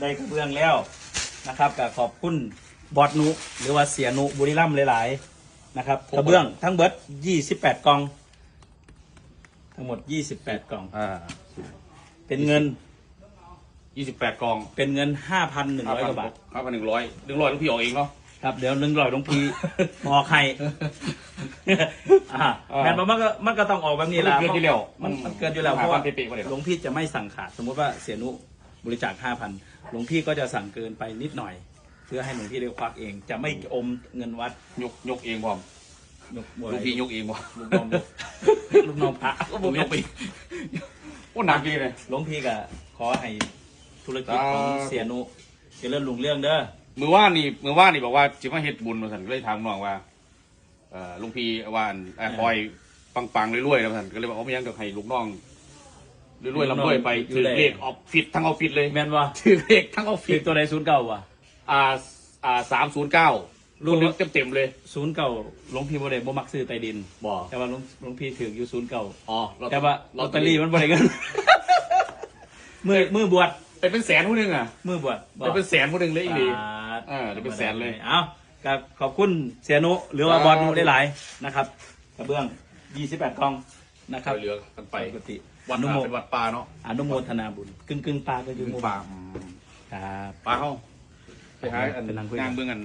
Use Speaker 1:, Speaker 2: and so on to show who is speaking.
Speaker 1: ได้กระเบื้องแล้วนะครับก็ขอบคุณบอดนุหรือว่าเสียนุบุรีรัมย์หลายๆนะครับกระเบื้องทั้งเบิด28กล่อง ทั้งหมด28กล่อง
Speaker 2: อ่า
Speaker 1: เป็นเงิน
Speaker 2: ยี่สิบแปดกอง
Speaker 1: เป็นเงิน5,100กว่าบาท
Speaker 2: ห้าพันหนึ่งร้อยหนึ่งร้อยลูกพี่ออกเองเนาะ
Speaker 1: ครับเดี๋ยวหนึ่งร้อยหลวงพี่ออกใครอ่า
Speaker 2: อ่า
Speaker 1: แม่นบอกมันก็มันก็ต้องออกแบบนี้แหละ
Speaker 2: มันเกินอยู่แล้ว
Speaker 1: มันมันเกินอยู่แล้ว
Speaker 2: มัน
Speaker 1: เพราะว่า
Speaker 2: 5,000เป๊ะๆกว่าเดิม
Speaker 1: หลวงพี่จะไม่สั่งขาดสมมติว่าเสียนุ บริจาคห้าพันหลวงพี่ก็จะสั่งเกินไปนิดหน่อย เพื่อให้หลวงพี่ได้ควักเอง จะไม่อมเงินวัด
Speaker 2: ยกยกเองพร้อม
Speaker 1: ยกบัว
Speaker 2: ลูกพี่ยกเองพร้อม
Speaker 1: ลูกน้องลูกน้องพระ
Speaker 2: ผมยกไปโอ้หนักดีเลย
Speaker 1: หลวงพี่ก็ขอให้ธุรกิจของเสียนุเจริญรุ่งเรื่องเด้อ
Speaker 2: มือว่านนี่มือว่านนี่บอกว่าจิมาเฮ็ดบุญมาสันก็เลยถามน้องว่าเอ่อลุงพี่ว่าอันอะคอยปังๆรวยๆนะสันก็เลยบอกเอาไม่ยังกับให้ลูกน้อง รวยๆลำรวยไปถือเลขออฟฟิศทั้งออฟฟิศเลย
Speaker 1: แม่นว่า
Speaker 2: ถือเลขทั้งออฟ
Speaker 1: ฟิ
Speaker 2: ฟิ
Speaker 1: ก
Speaker 2: ศ
Speaker 1: ตัวใดศูนย์เก่าวะ
Speaker 2: อ่าอ่าสามศูนย์เก้ารุ่นนี้เต็มๆเลย
Speaker 1: ศูนย์เก่าหลวงพี่บ่ได้บ่มักซื้อใต้ดิน
Speaker 2: บ่
Speaker 1: แต่ว่าหลวงหลวงพี่ถืออยู่ศูนย์เก่า
Speaker 2: อ๋อ
Speaker 1: แต่ว่าลอตเตอรี่มันบ่ได้เงินมือมือบวช
Speaker 2: ไปเป็นแสนผู้หนึงอะ
Speaker 1: มือบวช
Speaker 2: ไปเป็นแสนผู้หนึงเลยอีหลี
Speaker 1: อ่า
Speaker 2: เออเดี๋ยวเป็นแสนเลย
Speaker 1: เอากับขอบคุณเสียนุหรือว่า
Speaker 2: ครับ
Speaker 1: บอลนุได้หลายๆนะครับ กระเบื้อง 28กล่อง นะครับ
Speaker 2: เหลือกันไป
Speaker 1: ปกติ
Speaker 2: วั
Speaker 1: อ
Speaker 2: ด
Speaker 1: นุ
Speaker 2: ป่า
Speaker 1: โม
Speaker 2: เป็นวัดป่าเนาะ
Speaker 1: อนุโมทนาบุญกึ่งกึ่งๆปลากึ่งกึ่งหมู่
Speaker 2: ป่า
Speaker 1: ครับ
Speaker 2: ป่าเข้าไปหาอัน
Speaker 1: เป็นนางคุย
Speaker 2: นางเบื้องอัน